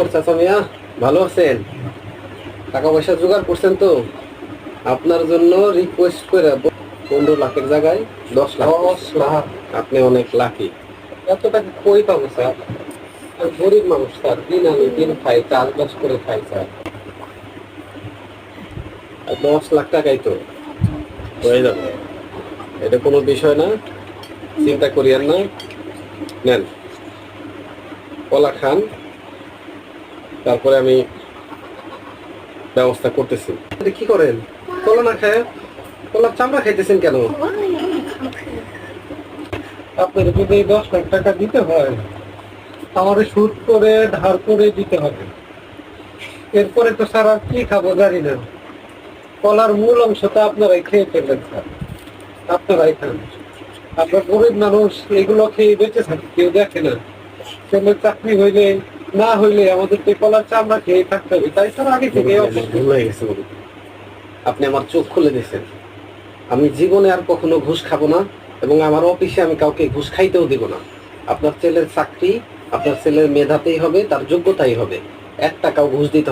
খবর চাচা মিয়া? ভালো আছেন? টাকা পয়সা জোগাড় করছেন তো? আপনার জন্য রিকোয়েস্ট করে পনেরো লাখের জায়গায় দশ লাখ। দশ লাখ। আপনি অনেক লাকি এত টাকা কই পাবো স্যার? গরিব মানুষ স্যার। দিন আনি দিন খাই চাষবাস করে খাই স্যার। দশ লাখ টাকাই তো। হয়ে যাবে। এটা কোনো বিষয় না। চিন্তা করিয়েন না। নেন। কলা খান। তারপরে আমি ব্যবস্থা করতেছি। কি করেন? কলা না খায় কলার চামড়া খাইতেছেন কেন? আপনার যদি দশ লাখ টাকা দিতে হয়, আমার সুদ করে, ধার করে দিতে হবে। এরপরে তো স্যার আর কি খাব জানি না। কলার মূল অংশটা আপনারাই খেয়ে ফেললেন স্যার। আপনারাই খান। আপনার গরিব মানুষ, এগুলো খেয়ে বেঁচে থাকে, কেউ দেখে না। ছেলের চাকরি হইলে না হইলে আমাদের তো কলার চামড়া খেয়ে থাকতে হবে। তাই স্যার আগে থেকে ভুল হয়ে গেছে। আপনি আমার চোখ খুলে দিয়েছেন আমি জীবনে আর কখনো ঘুষ খাব না এবং আমার অফিসে আমি কাউকে ঘুষ খাইতেও দিব না। আপনার ছেলের চাকরি আপনার ছেলের মেধাতেই হবে তার যোগ্যতাই হবে। এক টাকাও ঘুষ দিতে